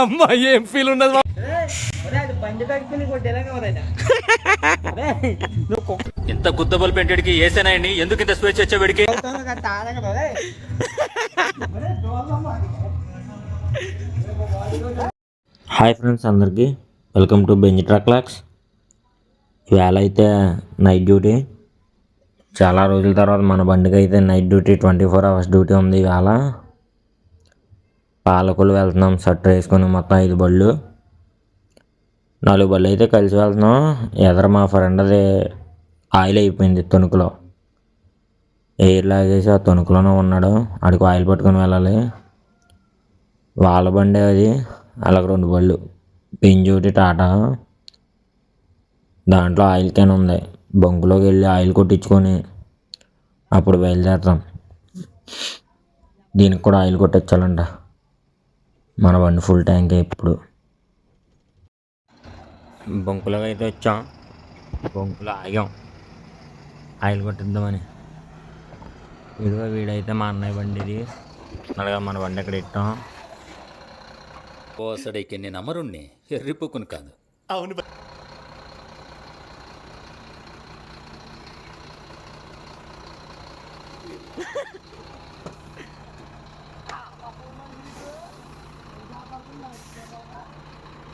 అమ్మ ఏం ఫీల్ ఉండదు ఇంత తగ్గిపోయి కొట్టేలాగా ఎవరైనా నువ్వు ఇంత గుద్దబల్ ఏసేనాయండి ఎందుకు ఇంత స్వేచ్ఛ వచ్చేవాడికి హాయ్ ఫ్రెండ్స్ అందరికీ. Welcome to Benz truck locks. ఇవాళ అయితే నైట్ డ్యూటీ చాలా రోజుల తర్వాత మన బండికి అయితే night duty twenty four hours duty ఉంది ఇవాళ. పాలకులు వెళ్తున్నాం స్వెటర్ వేసుకొని మొత్తం ఐదు బళ్ళు. నాలుగు బళ్ళు అయితే కలిసి వెళ్తున్నాం. ఎదర మా ఫ్రెండ్ అది ఆయిల్ అయిపోయింది తణుకులో. ఎయిర్ లాగేసి ఆ తణుకులోనే ఉన్నాడు. ఆడికి ఆయిల్ పట్టుకొని వెళ్ళాలి. వాళ్ళ బండి అది అలాగ రెండు బళ్ళు. పెంజోటి టాటా. దాంట్లో ఆయిల్ క్యాన్ ఉంది. బొంకులోకి వెళ్ళి ఆయిల్ కొట్టించుకొని అప్పుడు బయలుదేరుతాం. దీనికి కూడా ఆయిల్ కొట్టించాలంట. మన బండి ఫుల్ ట్యాంక్ ఇప్పుడు. బంకులోకి అయితే వచ్చాం. బంకులో ఆగాం. ఆయిల్ కొట్టిద్దామని. వీడిగా వీడైతే మా అన్నయ్య బండి ఇది. అలాగే మన బండి ఎక్కడ ఇట్టాం ఓసడైకి నేను అమరుణ్ణి ఎర్రిపోకును కాదు.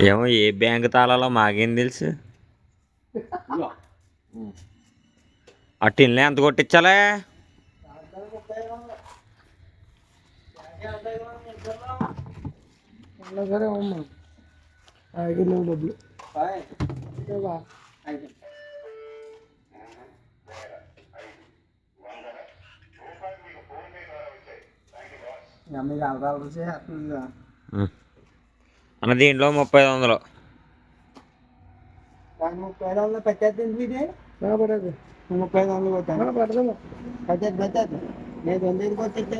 ఏమో ఏ బ్యాంక్ తాళాలో మాకేం తెలుసు? ఆ టిన్లో ఎంత కొట్టించాలే? సరే అమ్మా. ఐదు డబ్బులు. అన్న దీంట్లో ముప్పై ఐదు వందలు ముప్పై ఐదు వందలు పెట్టేద్దండి ఇది పడదు ముప్పై ఐదు వందలు కొట్టాను పడదు పెట్టేది పెట్టేది నేను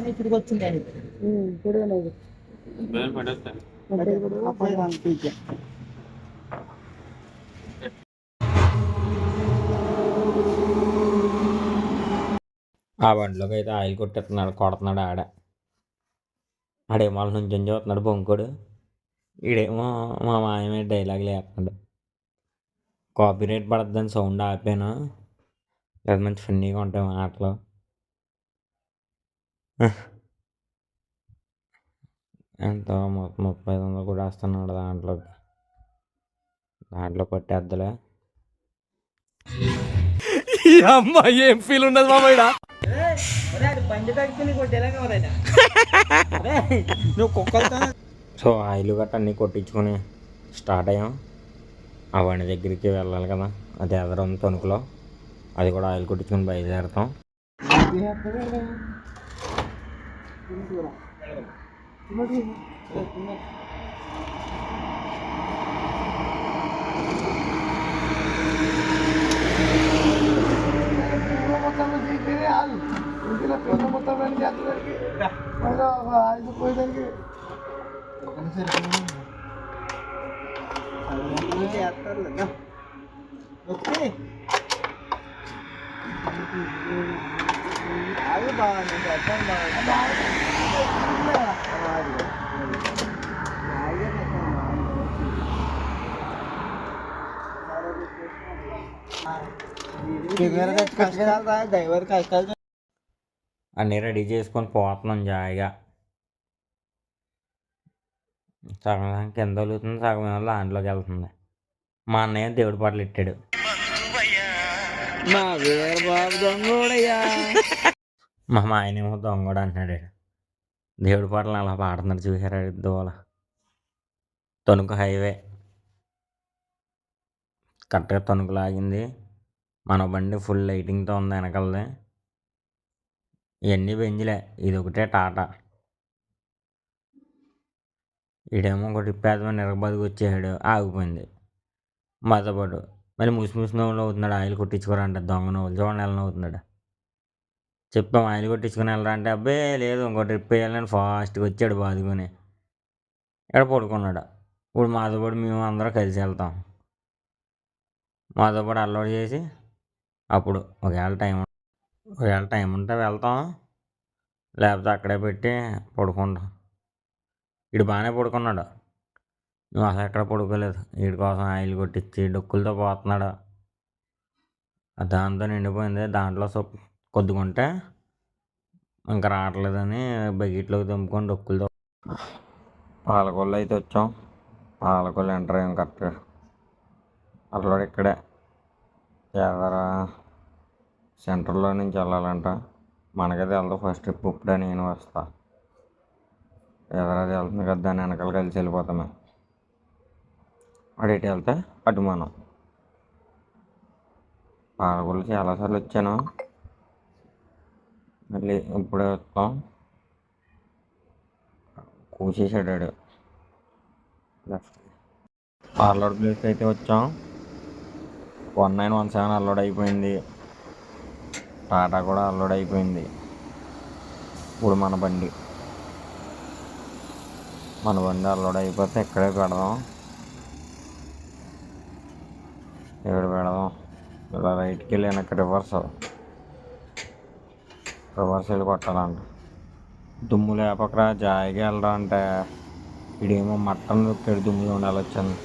ఇప్పటికి వచ్చింది ఇప్పుడు ముప్పై ఐదు వందలు ఆ బండిలోకి అయితే ఆయిల్ కొట్టేస్తున్నాడు కొడుతున్నాడు ఆడ. ఆడేమో వాళ్ళ నుంచి చూస్తున్నాడు బొంకుడు. ఈడేమో మా మాయమే డైలాగ్ వేస్తున్నాడు కాపీ రేట్ పడద్దని సౌండ్ ఆపాను. అది మంచి ఫన్నీగా ఉంటాయి మాటలు. ఎంతో ము- ముప్పై ఐదు వందలు కూడా వేస్తున్నాడు దాంట్లోకి. దాంట్లో కొట్టేద్దలే. అమ్మ ఏం ఫీల్ ఉండదు మామయ్య? నువ్వు కుక్కలతో సో ఆయిల్ గట్ట అన్నీ కొట్టించుకొని స్టార్ట్ అయ్యాం. ఆ బండి దగ్గరికి వెళ్ళాలి కదా. అది ఎదరం తణుకులో. అది కూడా ఆయిల్ కొట్టించుకొని బయలుదేరుతాం. వచ్చి అది బాగుంది అర్థం బాగుంది కష్టాలు డ్రైవర్ కష్టాలు అన్నీ రెడీ చేసుకొని పోతున్నాం జాయిగా. సగం సగం కింద వెళ్తుంది సగం ఏమో దాంట్లోకి వెళ్తుంది. మా అన్నయ్య దేవుడి పాటలు ఇట్టాడు. మా వీరబాబు దొంగోడయ్యా. మా మాయనేమో దొంగడు అంటున్నాడు. దేవుడి పాటలు అలా పాడుతున్నాడు చూసారా దోల తణుకు హైవే. కరెక్ట్గా తణుకు లాగింది మన బండి ఫుల్ లైటింగ్తో ఉంది వెనకలది. ఇవన్నీ బెంజ్లే ఇది ఒకటే టాటా. ఈడేమో ఒకటి పేదమని నిరగబాదుకు వచ్చేసాడు ఆగిపోయింది. మాతోపాటు మళ్ళీ ముసి ముసి నవ్వులు అవుతున్నాడు ఆయిల్ కొట్టించుకోరంట. దొంగ నవ్వులు. చూడండి ఎలా అవుతున్నాడు చెప్పాం ఆయిల్ కొట్టించుకుని వెళ్ళరా అంటే అబ్బే లేదు ఇంకో ట్రిప్ వేయాలని ఫాస్ట్గా వచ్చాడు బాదుకొని. ఇక్కడ పడుకున్నాడు. ఇప్పుడు మాతో పాటు మేము అందరం కలిసి వెళ్తాం. మాతో పాటు అల్లరి చేసి అప్పుడు ఒకవేళ టైం ఒకవేళ టైం ఉంటే వెళ్తాం. లేకపోతే అక్కడే పెట్టి పడుకుంటాం. ఇడు బాగానే పడుకున్నాడు. నువ్వు అసలు ఎక్కడ పడుకోలేదు. వీడి కోసం ఆయిల్ కొట్టించి డొక్కులతో పోతున్నాడు. దాంతో నిండిపోయింది. దాంట్లో సొప్పు కొద్దుకుంటే ఇంకా రావట్లేదని బకెట్లోకి దింపుకొని డొక్కులతో పాలకొల్లు అయితే వచ్చాం. పాలకొల్లు ఎంటర్ అయ్యాం కరెక్ట్గా. అట్లా ఇక్కడే. ఎదరా సెంటర్లో నుంచి వెళ్ళాలంట. మనకైతే వెళ్దాం ఫస్ట్ ట్రిప్ ఇప్పుడే నేను వస్తా. ఎవరైతే వెళ్తుంది కదా దాని వెనకాల కలిసి వెళ్ళిపోతామే. అటు ఇటు వెళ్తే అటు మనం. పాలకొల్లు చాలాసార్లు వచ్చాను. మళ్ళీ ఇప్పుడే వస్తాం. కూసేసాడు లెఫ్ట్ పార్లర్ ప్లేస్ అయితే వచ్చాం. వన్ నైన్ వన్ సెవెన్ అల్లోడ్ అయిపోయింది. టాటా కూడా అల్లోడ్ అయిపోయింది ఇప్పుడు మన బండి. మన బండి అల్లోడ్ అయిపోతే ఇక్కడే పెడదాం. ఇక్కడ పెడదాం. ఇలా రైట్కి వెళ్ళి వెనక్కి రివర్స్. రివర్స్ వెళ్ళి కొట్టాలంట. దుమ్ము లేపకరా జాయిగా వెళ్ళరా అంటే ఇడేమో మట్టన్ దొక్కాడు దుమ్ములో ఉండాలి వచ్చింది.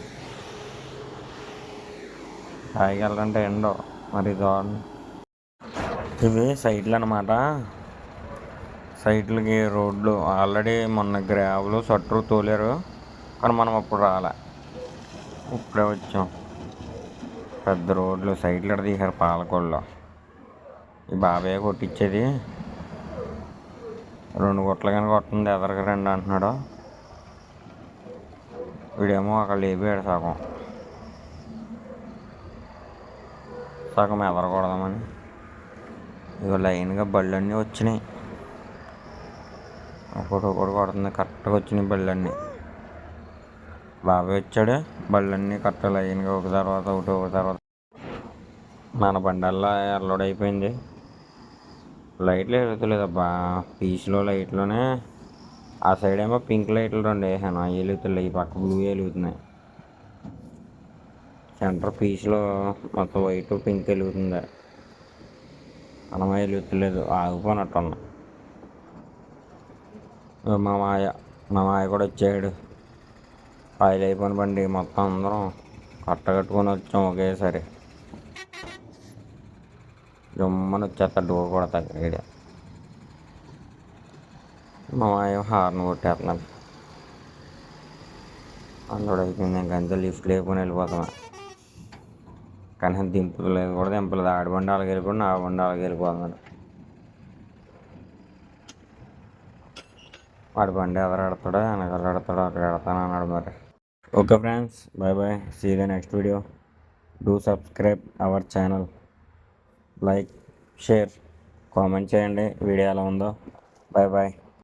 జాయిగా వెళ్ళరంటే ఎండో. మరి దారుణం ఇవి సైట్లు అనమాట సైట్లకి రోడ్లు ఆల్రెడీ మొన్న గ్రావులు సట్రు తోలేరు. కానీ మనం అప్పుడు రాలే. ఇప్పుడే వచ్చాం. పెద్ద రోడ్లు సైట్లు ఎక్కడ తీశారు పాలకొల్లో. ఈ బాబాయ్ కొట్టించేది రెండు గుట్టలు కానీ కొట్టింది ఎదరికి రెండు అంటున్నాడు. వీడేమో అక్కడ లేపాడు సగం. సగం ఎదరకూడదామని ఇక లైన్గా బళ్ళన్నీ వచ్చినాయి. ఒకటి ఒకటి కొడుతుంది కరెక్ట్గా వచ్చినాయి బళ్ళన్నీ. బాబాయ్ వచ్చాడు బళ్ళన్నీ కరెక్ట్ లైన్గా ఒక తర్వాత ఒకటి ఒక తర్వాత మన బండల్లా అల్లోడ్ అయిపోయింది. లైట్లు వెలుగుతలేదబ్బా పీస్లో లైట్లోనే. ఆ సైడ్ ఏమో పింక్ లైట్లు రెండు వేసాను అవి వెలుగుతున్నాయి ఈ పక్క బ్లూ వెలుగుతున్నాయి. సెంటర్ పీస్లో మొత్తం వైట్ పింక్ వెలుగుతుంది. మనమే వెలుగుతలేదు ఆగిపోనట్టున్నా. మా మాయ మా మాయ కూడా వచ్చాడు. ఆయిల్ అయిపోయిన బండి మొత్తం అందరం కట్టగట్టుకొని వచ్చాం ఒకేసారి. జమ్మని వచ్చేస్తా డోర్ కొడతా ఈడ మా మాయ హార్న్ కొట్టేస్తున్నాడు. అందులో అయిపోయింది ఇంకా అంతే లిఫ్ట్ లేకుండా వెళ్ళిపోతాం. కానీ దింపులేదు కూడా దింపలేదు ఆడి బండి వాళ్ళకి వెళ్ళిపోయి నా బండి వాళ్ళకి వెళ్ళిపోతున్నాడు వాడి బండి ఎవరు ఆడతాడో వెనకాల ఆడతాడో అక్కడ ఆడతాను అన్నాడు మరి. Okay friends bye bye see the next video do subscribe our channel like share comment చేయండి. వీడియో ఎలా ఉందో. Bye bye